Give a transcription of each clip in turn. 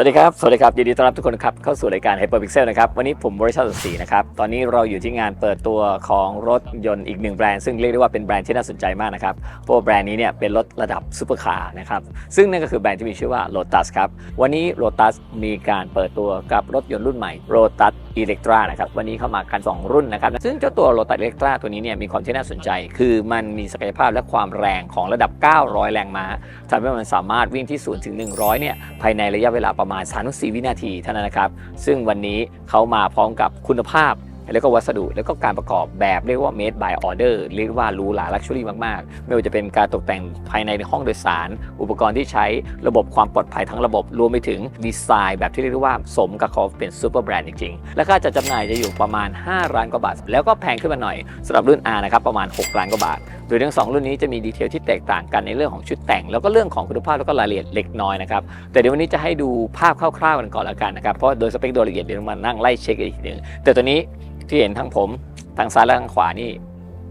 วัสดีครับ สวัสดีครับ ยินดีต้อนรับทุกคนครับ เข้าสู่รายการ Hyperpixel นะครับ วันนี้ผมบริษัทสีนะครับ ตอนนี้เราอยู่ที่งานเปิดตัวของรถยนต์อีกหนึ่งแบรนด์ ซึ่งเรียกได้ว่าเป็นแบรนด์ที่น่าสนใจมากนะครับ เพราะแบรนด์นี้เนี่ยเป็นรถระดับซูเปอร์คาร์นะครับ ซึ่งนั่นก็คือแบรนด์ที่มีชื่อว่า Lotus ครับ วันนี้ Lotus มีการเปิดตัวกับรถยนต์รุ่นใหม่ Lotus Electra นะครับ วันนี้เข้ามากัน 2 รุ่นนะครับ ซึ่งเจ้าตัว Lotus Electra ตัวนี้เนี่ยมีความที่น่าสนใจ คือมันมีศักยภาพและความแรงของระดับ 900 แรงม้าทำให้มันสามารถวิ่งที่0ถึง100เนี่ยภายในระยะเวลาประมาณ 3-4 วินาทีเท่านั้นนะครับ ซึ่งวันนี้เขามาพร้อมกับคุณภาพ แล้วก็วัสดุแล้วก็การประกอบแบบเรียกว่า made by order เรียกว่าหรูหรา luxury มาก ๆ ไม่ว่าจะเป็นการตกแต่งภายในห้องโดยสาร อุปกรณ์ที่ใช้ระบบความปลอดภัยทั้งระบบ รวมไปถึงดีไซน์แบบที่เรียกว่าสมกับเขาเป็นซูเปอร์แบรนด์จริงๆและค่าจัดจำหน่ายจะอยู่ประมาณ 5 ล้านกว่าบาท แล้วก็แพงขึ้นมาหน่อยสำหรับรุ่น R นะครับประมาณ 6 ล้านกว่าบาท โดยทั้งสองรุ่นนี้จะมีดีเทลที่แตกต่างกันในเรื่องของชุดแต่ง แล้วก็เรื่องของคุณภาพแล้วก็รายละเอียดเล็กน้อยนะครับแต่เดี๋ยววันนี้จะให้ดูภาพคร่าวๆกันก่อนละกันนะครับเพราะโดยสเปคโดยละเอียดเดี๋ยวมานั่งไล่เช็คอีกทีหนึงแต่ตัวนี้ที่เห็นทั้งผมทางซ้ายและทางขวานี่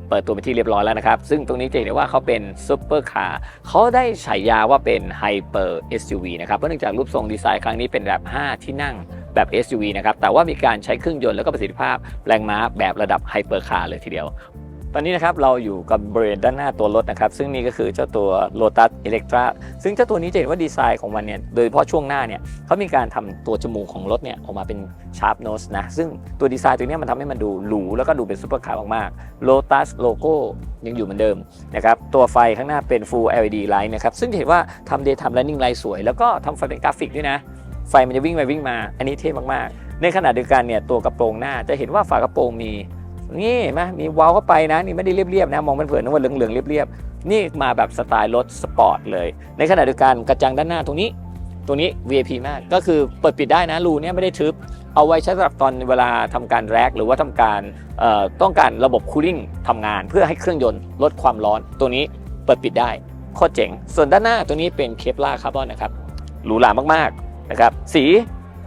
เปิดตัวเป็นที่เรียบร้อยแล้วนะครับ ซึ่งตรงนี้จะเห็นได้ว่าเขาเป็นซุปเปอร์คาร์เขาได้ฉายาว่าเป็นไฮเปอร์ SUV นะครับเพราะเนื่องจากรูปทรงดีไซน์ครั้งนี้เป็นแบบ 5 ที่นั่งแบบ SUV นะครับแต่ว่ามีการใช้เครื่องยนต์แล้วก็ประสิทธิภาพแรงม้าแบบระดับไฮเปอร์คาร์เลยทีเดียว ตอนนี้นะครับเราอยู่กับบริเวณด้านหน้าตัวรถนะครับ ซึ่งนี่ก็คือเจ้าตัว Lotus Electra ซึ่งเจ้าตัวนี้จะเห็นว่าดีไซน์ของมันเนี่ยโดยเฉพาะช่วงหน้าเนี่ยเขามีการทำตัวจมูกของรถเนี่ยออกมาเป็นชาร์ปโนสนะ ซึ่งตัวดีไซน์ตัวนี้มันทำให้มันดูหรูแล้วก็ดูเป็นซูเปอร์คาร์มากๆ Lotus โลโก้ยังอยู่เหมือนเดิมนะครับตัวไฟข้างหน้าเป็น Full LED Light นะครับซึ่งจะเห็นว่าทำ Daytime Running Light สวย แล้วก็ทำไฟเป็นกราฟิกด้วยนะไฟมันจะวิ่งไปวิ่งมา อันนี้เท่มากๆ ในขณะเดียวกันเนี่ยตัวกระโปรงหน้าจะเห็นว่าฝากระโปรงมี นี่เห็นไหมมีวาลเข้าไปนะนี่ไม่ได้เรียบๆนะมองเป็นเผินๆนึกว่าเหลืองๆเรียบๆนี่มาแบบสไตล์รถสปอร์ตเลย ในขณะเดียวกันกระจังด้านหน้าตรงนี้ตรงนี้ VIP มากก็คือเปิดปิดได้นะรูเนี้ยไม่ได้ทึบ เอาไว้ใช้สำหรับตอนเวลาทำการแรกหรือว่าทำการต้องการระบบคูลิ่งทำงานเพื่อให้เครื่องยนต์ลดความร้อน ตัวนี้เปิดปิดได้โคตรเจ๋ง ส่วนด้านหน้าตัวนี้เป็นเคปลาคาร์บอนนะครับหรูหรามากๆนะครับสี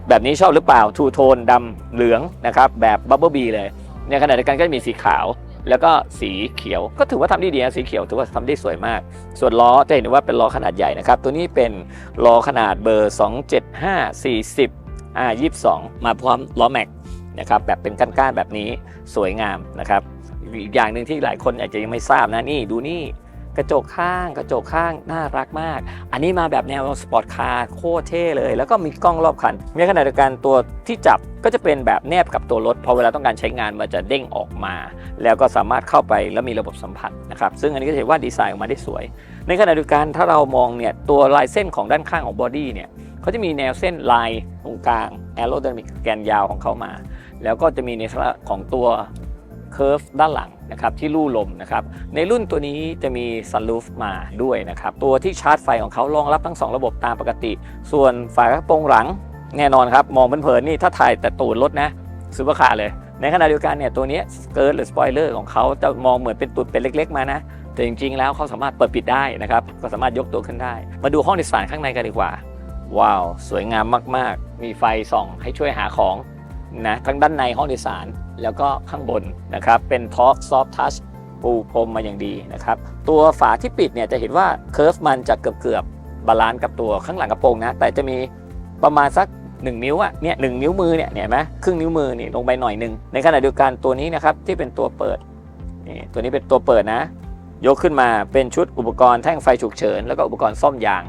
แบบนี้ชอบหรือเปล่าทูโทนดำเหลืองนะครับแบบบับเบิลบีเลย ในขณะเดียวกันก็จะมีสีขาว แล้วก็สีเขียว ก็ถือว่าทำได้ดีนะสีเขียวถือว่าทำได้สวยมาก ส่วนล้อจะเห็นว่าเป็นล้อขนาดใหญ่นะครับ ตัวนี้เป็นล้อขนาดเบอร์ 275 40อ่า22 มาพร้อมล้อแม็กนะครับแบบเป็นก้านๆแบบนี้สวยงามนะครับอีกอย่างหนึ่งที่หลายคนอาจจะยังไม่ทราบนะนี่ดูนี่ ระจกข้างกระจกข้างน่ารักมาก อันนี้มาแบบแนวสปอร์ตคาร์โคตรเท่เลย แล้วก็มีกล้องรอบคันในขณะเดียวกันตัวที่จับก็จะเป็นแบบแนบกับตัวรถพอเวลาต้องการใช้งานมันจะเด้งออกมา แล้วก็สามารถเข้าไปแล้วมีระบบสัมผัสนะครับซึ่งอันนี้ก็ถือว่าดีไซน์ออกมาได้สวย ในขณะเดียวกันถ้าเรามองเนี่ยตัวลายเส้นของด้านข้างของบอดี้เนี่ยเขาจะมีแนวเส้นลายตรงกลางแอโร d y นามิกแกนยาวของเขามา แล้วก็จะมีในลักษณะของตัว เคอร์ฟด้านหลังนะครับที่ลู่ลมนะครับในรุ่นตัวนี้จะมีซัน o ูฟมาด้วยนะครับตัวที่ชาร์จไฟของเขารองรับทั้ง 2 ระบบตามปกติ ส่วนฝากระโปรงหลังแน่นอนครับ มองเพลินๆนี่ถ้าถ่ายแต่ตูดรถนะซูเปอร์คาร์เลย ในขณะเดียวกันเนี่ยตัวนี้สเกิร์ตหรือสปอยเลอร์ของเขาจะมองเหมือนเป็นตุดเป็นเล็ก ๆ มานะ แต่จริง ๆ แล้วเขาสามารถเปิดปิดได้นะครับก็สามารถยกตัวขึ้นได้ มาดูห้องโดยสารข้างในกันดีกว่า ว้าว สวยงามมากๆ มีไฟส่องให้ช่วยหาของ นะทั้งด้านในห้องโดยสาร แล้วก็ข้างบนนะครับ เป็นท็อปซอฟทัชปูพรมมาอย่างดีนะครับ ตัวฝาที่ปิดเนี่ยจะเห็นว่าเคอร์ฟมันจะเกือบเกือบๆบาลานซ์กับตัวข้างหลังกระโปรงนะ แต่จะมีประมาณสัก 1 นิ้วอะเนี่ยหนิ้วมือเนี่ยเห็นไหมครึ่งนิ้วมือนี่ลงไปหน่อยหนึ่งในขณะเดียวกันตัวนี้นะครับที่เป็นตัวเปิดนี่ตัวนี้เป็นตัวเปิดนะ ยกขึ้นมาเป็นชุดอุปกรณ์แท่งไฟฉุกเฉิน แล้วก็อุปกรณ์ซ่อมยาง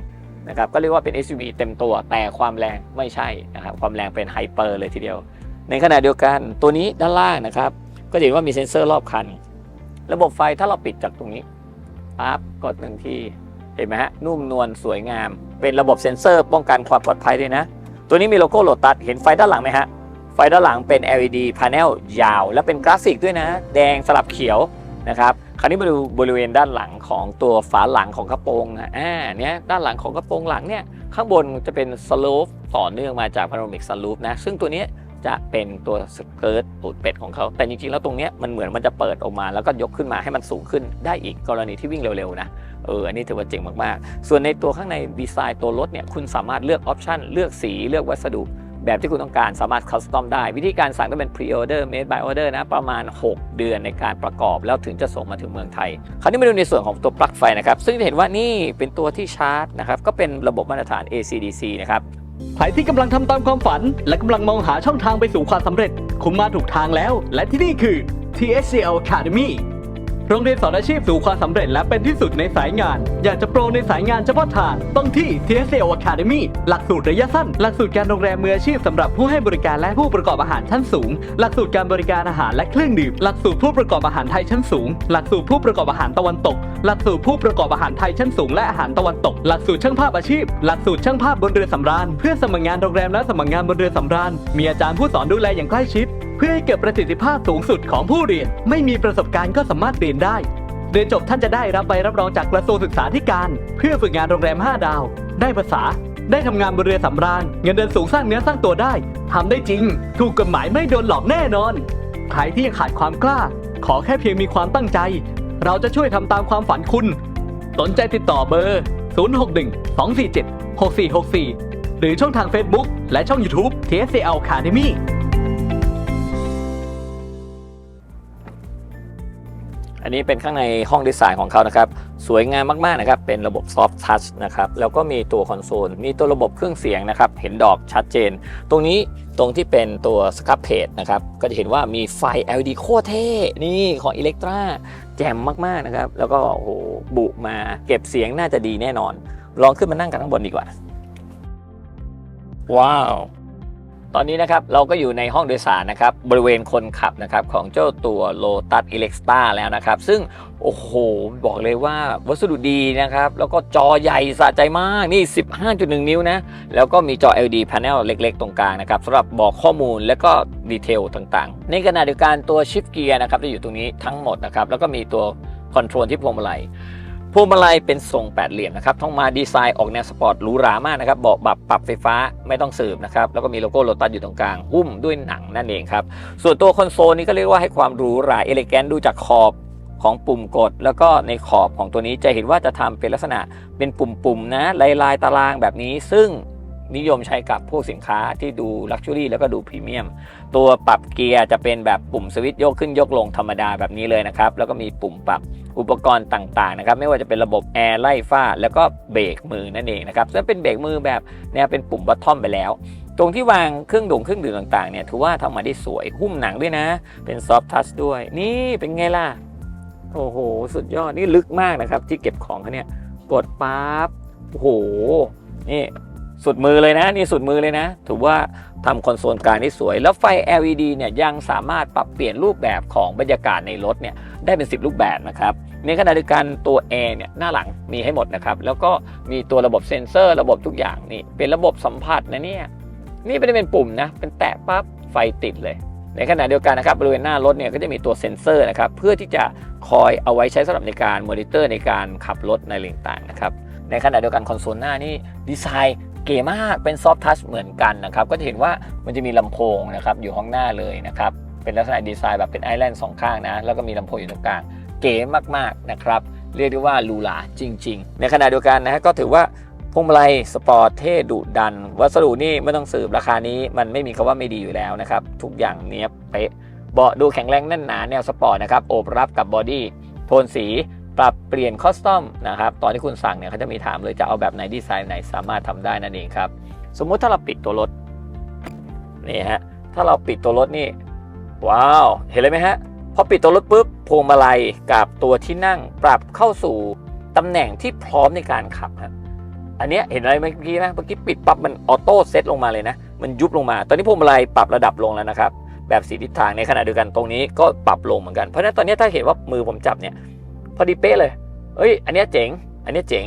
นะครับก็เรียกว่าเป็น SUV เต็มตัวแต่ความแรงไม่ใช่นะครับความแรงเป็นไฮเปอร์เลยทีเดียว ในขณะเดียวกันตัวนี้ด้านล่างนะครับ ก็จะเห็นว่ามีเซ็นเซอร์รอบคัน ระบบไฟถ้าเราปิดจากตรงนี้ปั๊บกดหนึ่งทีเห็นไหมฮะนุ่มนวลสวยงาม เป็นระบบเซ็นเซอร์ป้องกันความปลอดภัยด้วยนะ ตัวนี้มีโลโก้โลตัสเห็นไฟด้านหลังไหมฮะไฟด้านหลังเป็น LED panel ยาว และเป็นกราฟิกด้วยนะ แดงสลับเขียวนะครับคราวนี้มาดูบริเวณด้านหลังของตัวฝาหลังของกระโปรงอ่าเนี้ยด้านหลังของกระโปรงหลังเนี่ยข้างบนจะเป็นสลูปต่อเนื่องมาจากพาโนมิกสลูปนะซึ่งตัวนี้ จะเป็นตัวสเกิร์ตตูดเป็ดของเขา แต่จริงๆแล้วตรงเนี้ยมันเหมือนมันจะเปิดออกมา แล้วก็ยกขึ้นมาให้มันสูงขึ้นได้อีกกรณีที่วิ่งเร็วๆนะเอออันนี้ถือว่าเจ๋งมากๆ ส่วนในตัวข้างในดีไซน์ตัวรถเนี่ยคุณสามารถเลือกออปชันเลือกสีเลือกวัสดุแบบที่คุณต้องการสามารถคัสตอมได้ วิธีการสั่งต้องเป็น pre-order made by order นะ ประมาณ 6 เดือนในการประกอบ แล้วถึงจะส่งมาถึงเมืองไทย คราวนี้มาดูในส่วนของตัวปลั๊กไฟนะครับ ซึ่งจะเห็นว่านี่เป็นตัวที่ชาร์จนะครับ ก็เป็นระบบมาตรฐาน AC/DC นะครับ ใครที่กำลังทำตามความฝัน และกำลังมองหาช่องทางไปสู่ความสำเร็จ คุณมาถูกทางแล้ว และที่นี่คือ TSCL Academy โรงเรียนสอนอาชีพสู่ความสำเร็จและเป็นที่สุดในสายงาน อยากจะโปรในสายงานเฉพาะทางต้องที่ TSL Academy หลักสูตรระยะสั้น หลักสูตรการโรงแรมมืออาชีพสำหรับผู้ให้บริการและผู้ประกอบอาหารชั้นสูง หลักสูตรการบริการอาหารและเครื่องดื่ม หลักสูตรผู้ประกอบอาหารไทยชั้นสูง หลักสูตรผู้ประกอบอาหารตะวันตก หลักสูตรผู้ประกอบอาหารไทยชั้นสูงและอาหารตะวันตก หลักสูตรช่างภาพอาชีพ หลักสูตรช่างภาพบนเรือสำราญ เพื่อสมัครงานโรงแรมและสมัครงานบนเรือสำราญ มีอาจารย์ผู้สอนดูแลอย่างใกล้ชิดเพื่อให้เกิดประสิทธิภาพสูงสุดของผู้เรียน ไม่มีประสบการณ์ก็สามารถเรียนได้ เรียนจบท่านจะได้รับใบรับรองจากกระทรวงศึกษาธิการ เพื่อฝึกงานโรงแรม 5 ดาว ได้ภาษา ได้ทำงานบนเรือสำราญ เงินเดือนสูงสร้างเนื้อสร้างตัวได้ทำได้จริง ถูกกฎหมายไม่โดนหลอกแน่นอน ใครที่ยังขาดความกล้า ขอแค่เพียงมีความตั้งใจ เราจะช่วยทำตามความฝันคุณ สนใจติดต่อเบอร์ 061 247 6464 หรือช่องทาง Facebook และช่อง YouTube TSL Academy นนี้เป็นข้างในห้องดีไซน์ของเขานะครับ สวยงามมากๆนะครับ เป็นระบบ Soft Touch นะครับ แล้วก็มีตัวคอนโซล มีตัวระบบเครื่องเสียงนะครับ เห็นดอกชัดเจน ตรงนี้ตรงที่เป็นตัวสครับเพจนะครับ ก็จะเห็นว่ามีไฟ LED โคตรเท่ นี่ของ Electra แจ่มมากๆนะครับ แล้วก็โอ้โหบุมาเก็บเสียงน่าจะดีแน่นอน ลองขึ้นมานั่งกันข้างบนดีกว่า ว้าว ตอนนี้นะครับเราก็อยู่ในห้องโดยสารนะครับบริเวณคนขับนะครับของเจ้าตัว Lotus e l e x t a แล้วนะครับ ซึ่งโอ้โหบอกเลยว่าวัสดุดีนะครับ แล้วก็จอใหญ่สะใจมากนี่ 15.1 นิ้วนะ แล้วก็มีจอ LED panel เล็กๆ ตรงกลางนะครับสำหรับบอกข้อมูลและก็ดีเทลต่างๆ ในขณะเดียวกันตัว Shift Gear นะครับจะอยู่ตรงนี้ทั้งหมดนะครับแล้วก็มีตัวคอนโทรลที่พวงมาลัย พวงมาลัยเป็นทรงแปดเหลี่ยมนะครับท้องมาดีไซน์ออกแนวสปอร์ตหรูหรามากนะครับเบาะปรับปรับไฟฟ้าไม่ต้องสืบนะครับแล้วก็มีโลโก้โลตัสอยู่ตรงกลางหุ้มด้วยหนังนั่นเองครับส่วนตัวคอนโซลนี้ก็เรียกว่าให้ความหรูหราเอเลแกนดูจากขอบของปุ่มกด แล้วก็ในขอบของตัวนี้จะเห็นว่าจะทำเป็นลักษณะเป็นปุ่มๆนะลายลายตารางแบบนี้ ซึ่งนิยมใช้กับพวกสินค้าที่ดูลักชัวรี่แล้วก็ดูพรีเมียม ตัวปรับเกียร์จะเป็นแบบปุ่มสวิตช์ยกขึ้นยกลงธรรมดาแบบนี้เลยนะครับแล้วก็มีปุ่มปรับ อุปกรณ์ต่างๆนะครับไม่ว่าจะเป็นระบบแอร์ไล่ฟ้า แล้วก็เบรกมือนั่นเองนะครับซึ่งเป็นเบรกมือแบบแนวเป็นปุ่มบัตทอมไปแล้ว ตรงที่วางเครื่องดื่มเครื่องดื่มต่างๆเนี่ยถือว่าทำมาได้สวยหุ้มหนังด้วยนะ เป็นซอฟทัชด้วย นี่เป็นไงล่ะโอ้โห สุดยอดนี่ลึกมากนะครับ ที่เก็บของเขาเนี่ยกดปั๊บโอ้โหนี่สุดมือเลยนะนี่สุดมือเลยนะ ถือว่าทำคอนโซลกลางที่สวย แล้วไฟ LED เนี่ยยังสามารถปรับเปลี่ยนรูปแบบของบรรยากาศในรถเนี่ยได้เป็น 10 รูปแบบนะครับ ในขณะเดียวกันตัวแอร์เนี่ยหน้าหลังมีให้หมดนะครับ แล้วก็มีตัวระบบเซ็นเซอร์ ระบบทุกอย่างนี่เป็นระบบสัมผัสนะเนี่ยนี่ไม่ได้เป็นปุ่มนะเป็นแตะปั๊บไฟติดเลย ในขณะเดียวกันนะครับบริเวณหน้ารถเนี่ยก็จะมีตัวเซ็นเซอร์นะครับเพื่อที่จะคอยเอาไว้ใช้สำหรับในการมอนิเตอร์ในการขับรถในเรื่องต่างๆนะครับในขณะเดียวกันคอนโซลหน้านี่ดีไซน์เก๋มากเป็นซอฟทัชเหมือนกันนะครับก็จะเห็นว่ามันจะมีลำโพงนะครับอยู่ข้างหน้าเลยนะครับเป็นลักษณะดีไซน์แบบเป็นไอแลนด์สองข้างนะแล้วก็มีลำโพงอยู่ตรงกลาง เก๋มากๆนะครับ เรียกได้ว่าหรูหราจริง ๆ ในขณะเดียวกันนะฮะก็ถือว่าพวงมาลัยสปอร์ตเท่ดุดัน วัสดุนี่ไม่ต้องสืบราคานี้ มันไม่มีคำว่าไม่ดีอยู่แล้วนะครับ ทุกอย่างเนี้ยเป๊ะเบาะดูแข็งแรงแน่นหนาแนวสปอร์ตนะครับโอบรับกับบอดี้โทนสีปรับเปลี่ยนคอสตอมนะครับตอนที่คุณสั่งเนี่ยเขาจะมีถามเลยจะเอาแบบไหนดีไซน์ไหนสามารถทำได้นั่นเองครับ สมมุติถ้าเราปิดตัวรถนี่ฮะถ้าเราปิดตัวรถนี่ว้าว เห็นเลยไหมฮะ พอปิดตัวรถปุ๊บพวงมาลัยกับตัวที่นั่งปรับเข้าสู่ตำแหน่งที่พร้อมในการขับครับอันนี้เห็นอะไรเมื่อกี้นะเมื่อกี้ปิดปั๊บมันออโต้เซตลงมาเลยนะ มันยุบลงมา ตอนนี้พวงมาลัยปรับระดับลงแล้วนะครับ แบบสีทิศทางในขณะเดียวกันตรงนี้ก็ปรับลงเหมือนกัน เพราะฉะนั้นตอนนี้ถ้าเห็นว่ามือผมจับเนี่ยพอดีเป๊ะเลย เอ้ย อันนี้เจ๋ง อันนี้เจ๋ง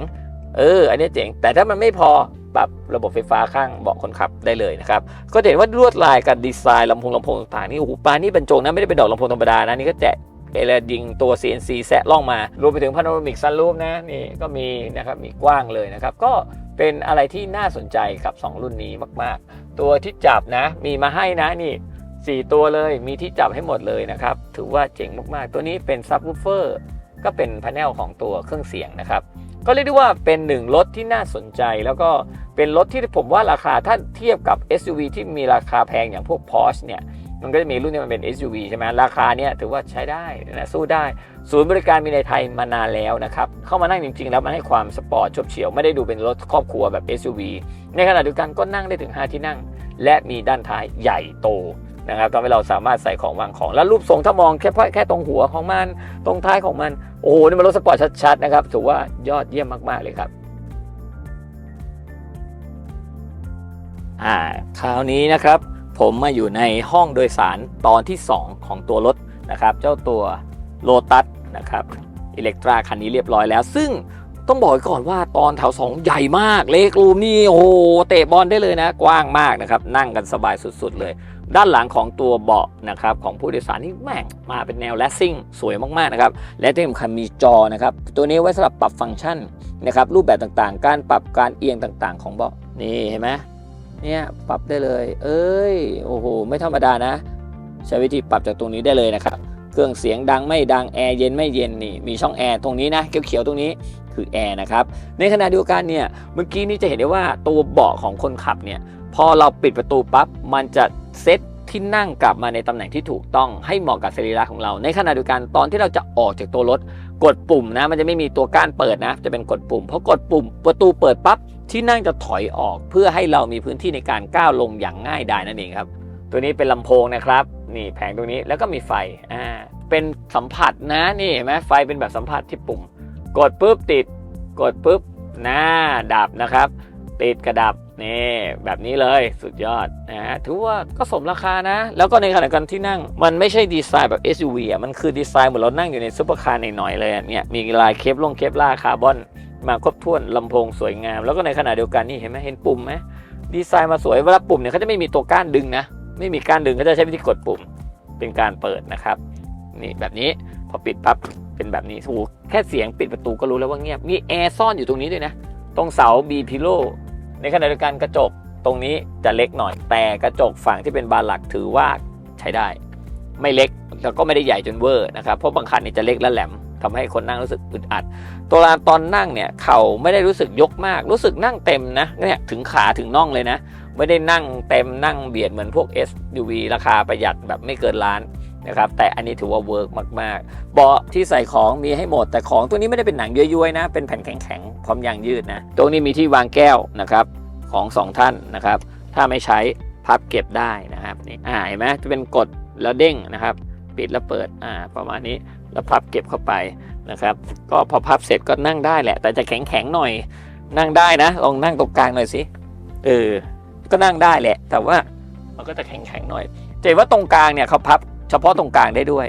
เออ อันนี้เจ๋ง แต่ถ้ามันไม่พอ ปรับระบบไฟฟ้าข้างเบาะคนขับได้เลยนะครับ ก็จะเห็นว่าลวดลายการดีไซน์ลำโพงลำโพงต่างๆนี่โอ้โหปานี่บรรจงนะไม่ได้เป็นดอกลำโพงธรรมดานะนี่ก็แจะเอลดิงตัว CNC แซะล่องมารวมไปถึงพาโนรามิกซันรูฟนะนี่ก็มีนะครับมีกว้างเลยนะครับ ก็เป็นอะไรที่น่าสนใจกับ 2 รุ่นนี้มากๆ ตัวที่จับนะมีมาให้นะนี่ 4 ตัวเลยมีที่จับให้หมดเลยนะครับ ถือว่าเจ๋งมากๆ ตัวนี้เป็นซับวูเฟอร์ก็เป็นพาเนลของตัวเครื่องเสียงนะครับ ก็เรียกได้ว่าเป็นหนึ่งรถที่น่าสนใจแล้วก็ เป็นรถที่ผมว่าราคาถ้าเทียบกับ SUV ที่มีราคาแพงอย่างพวก Porsche เนี่ยมันก็จะมีรุ่นที่มันเป็น SUV ใช่ไหมราคาเนี่ยถือว่าใช้ได้นะสู้ได้ ศูนย์บริการมีในไทยมานานแล้วนะครับ เข้ามานั่งจริง ๆ แล้วมันให้ความสปอร์ตชบเฉียว ไม่ได้ดูเป็นรถครอบครัวแบบ SUV ในขณะเดียวกันก็นั่งได้ถึง 5 ที่นั่ง และมีด้านท้ายใหญ่โตนะครับทำให้เราสามารถใส่ของวางของ แล้วรูปทรงถ้ามองแค่แค่ตรงหัวของมัน ตรงท้ายของมัน โอ้โหนี่มันรถสปอร์ตชัดๆนะครับถือว่ายอดเยี่ยมมากๆเลยครับ อ่าคราวนี้นะครับ ผมมาอยู่ในห้องโดยสารตอนที่ 2 ของตัวรถนะครับ เจ้าตัวโ o ตัสนะครับอิเล็กตราคันนี้เรียบร้อยแล้ว ซึ่งต้องบอกก่อนว่าตอนแถว 2 ใหญ่มาก เลกรูมนี่โอ้โหเตะบอลได้เลยนะ กว้างมากนะครับ นั่งกันสบายสุดๆเลย ด้านหลังของตัวเบาะนะครับของผู้โดยสารนี่แม่งมาเป็นแนวแลสซิ่งสวยมากๆนะครับ และที่สำคัญมีจอนะครับ ตัวนี้ไว้สำหรับปรับฟังก์ชันนะครับรูปแบบต่างๆ การปรับการเอียงต่างๆ ของเบาะนี่เห็นไหม เนี่ยปรับได้เลย เอ้ยโอ้โหไม่ธรรมดานะ ใช้วิธีปรับจากตรงนี้ได้เลยนะครับ เครื่องเสียงดังไม่ดังแอร์เย็นไม่เย็นนี่มีช่องแอร์ตรงนี้นะเขียวๆตรงนี้คือแอร์นะครับในขณะเดียวกันเนี่ยเมื่อกี้นี้จะเห็นได้ว่าตัวเบาะของคนขับเนี่ยพอเราปิดประตูปั๊บมันจะเซตที่นั่งกลับมาในตำแหน่งที่ถูกต้องให้เหมาะกับสรีระของเรา ในขณะเดียวกันตอนที่เราจะออกจากตัวรถ กดปุ่มนะมันจะไม่มีตัวก้านเปิดนะ จะเป็นกดปุ่มพอกดปุ่มประตูเปิดปั๊บ ที่นั่งจะถอยออกเพื่อให้เรามีพื้นที่ในการก้าวลงอย่างง่ายดายนั่นเองครับ ตัวนี้เป็นลำโพงนะครับ นี่แผงตรงนี้แล้วก็มีไฟอ่าเป็นสัมผัสนะนี่เห็นไหมไฟเป็นแบบสัมผัสที่ปุ่ม กดปุ๊บติด กดปุ๊บหน้าดับนะครับ ติดกระดับนี่แบบนี้เลยสุดยอดนะฮะถือว่าก็สมราคานะ แล้วก็ในขณะเดียวกันที่นั่ง มันไม่ใช่ดีไซน์แบบ SUV อะมันคือดีไซน์เหมือนเรานั่งอยู่ในซุปเปอร์คาร์หน่อยๆเลยเนี่ยมีลายเคปลงเคปล่าคาร์บอน มาครบถ้วนลำโพงสวยงาม แล้วก็ในขณะเดียวกันนี่เห็นไหมเห็นปุ่มไหมดีไซน์มาสวยเวลาปุ่มเนี่ยเขาจะไม่มีตัวก้านดึงนะ ไม่มีก้านดึงเขาจะใช้วิธีกดปุ่มเป็นการเปิดนะครับนี่แบบนี้พอปิดปั๊บเป็นแบบนี้โอ้โหแค่เสียงปิดประตูก็รู้แล้วว่าเงียบมีแอร์ซ่อนอยู่ตรงนี้ด้วยนะ ตรงเสา B pillow ในขณะเดียวกันกระจกตรงนี้จะเล็กหน่อย แต่กระจกฝั่งที่เป็นบานหลักถือว่าใช้ได้ ไม่เล็กแล้วก็ไม่ได้ใหญ่จนเวอร์นะครับเพราะบางคันนี่จะเล็กและแหลม ทำให้คนนั่งรู้สึกอึดอัด ตัวลานตอนนั่งเนี่ยเข่าไม่ได้รู้สึกยกมาก รู้สึกนั่งเต็มนะเนี่ยถึงขาถึงน่องเลยนะ ไม่ได้นั่งเต็มนั่งเบียดเหมือนพวก SUV ราคาประหยัดแบบไม่เกินล้านนะครับแต่อันนี้ถือว่าเวิร์กมากๆ เบาะที่ใส่ของมีให้หมด แต่ของตัวนี้ไม่ได้เป็นหนังย้วยๆนะ เป็นแผ่นแข็งๆพร้อมยางยืดนะ ตรงนี้มีที่วางแก้วนะครับของสองท่านนะครับ ถ้าไม่ใช้พับเก็บได้นะครับนี่อ่าเห็นไหมจะเป็นกดแล้วเด้งนะครับ ปิดแล้วเปิดอ่าประมาณนี้ แล้วพับเก็บเข้าไปนะครับ ก็พอพับเสร็จก็นั่งได้แหละ แต่จะแข็งๆหน่อย นั่งได้นะ ลองนั่งตรงกลางหน่อยสิ เออ ก็นั่งได้แหละ แต่ว่ามันก็จะแข็งๆหน่อยจะเห็นว่าตรงกลางเนี่ยเขาพับเฉพาะตรงกลางได้ด้วย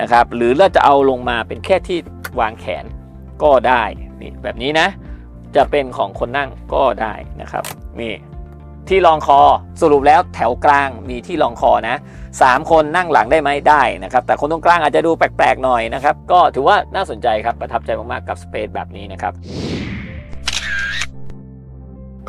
นะครับ หรือเราจะเอาลงมาเป็นแค่ที่วางแขนก็ได้ นี่แบบนี้นะ จะเป็นของคนนั่งก็ได้นะครับ นี่ ที่รองคอสรุปแล้วแถวกลางมีที่รองคอนะสามคนนั่งหลังได้ไหมได้นะครับ แต่คนตรงกลางอาจจะดูแปลกๆหน่อยนะครับ ก็ถือว่าน่าสนใจครับประทับใจมากๆกับสเปซแบบนี้นะครับ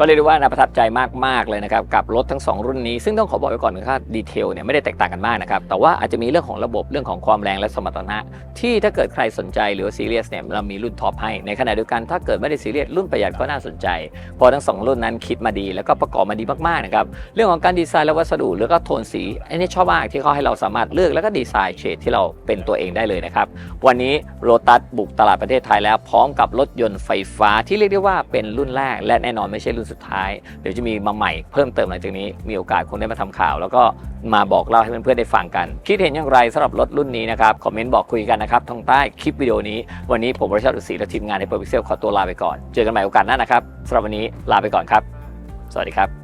ก็เรียกได้ว่าน่าประทับใจมากๆเลยนะครับกับรถทั้ง 2 รุ่นนี้ซึ่งต้องขอบอกไว้ก่อนนะครับดีเทลเนี่ยไม่ได้แตกต่างกันมากนะครับแต่ว่าอาจจะมีเรื่องของระบบเรื่องของความแรงและสมรรถนะ ที่ถ้าเกิดใครสนใจหรือซีเรียสเนี่ยเรามีรุ่นท็อปให้ในขณะเดียวกันถ้าเกิดไม่ได้ซีเรียสรุ่นประหยัดก็น่าสนใจพราะทั้ง 2 รุ่นนั้นคิดมาดี แล้วก็ประกอบมาดีมากๆนะครับเรื่องของการดีไซน์และวัสดุแล้วก็โทนสีอันนี้ชอบมากที่เขาให้เราสามารถเลือกแล้วก็ดีไซน์เฉดที่เราเป็นตัวเองได้เลยนะครับวันนี้โ o ตัสบุกตลาดประเทศไทยแล้วพร้อมกับรถยนต์ไฟฟ้าที่เรียกได้ว่าเป็นรุ่นแรกและแน่นอนไม่ใช่รุ่นสุดท้าย เดี๋ยวจะมีมาใหม่เพิ่มเติมหลังจากนี้ มีโอกาสคงได้มาทำข่าว แล้วก็มาบอกเล่าให้เพื่อนๆได้ฟังกัน คิดเห็นอย่างไรสำหรับรถรุ่นนี้นะครับ คอมเมนต์บอกคุยกันนะครับทางใต้คลิปวิดีโอนี้ วันนี้ผมบริชาติอุศรีและทีมงานในเปิดพิเซลขอตัวลาไปก่อน เจอกันใหม่โอกาสหน้านะครับสำหรับวันนี้ลาไปก่อนครับ สวัสดีครับ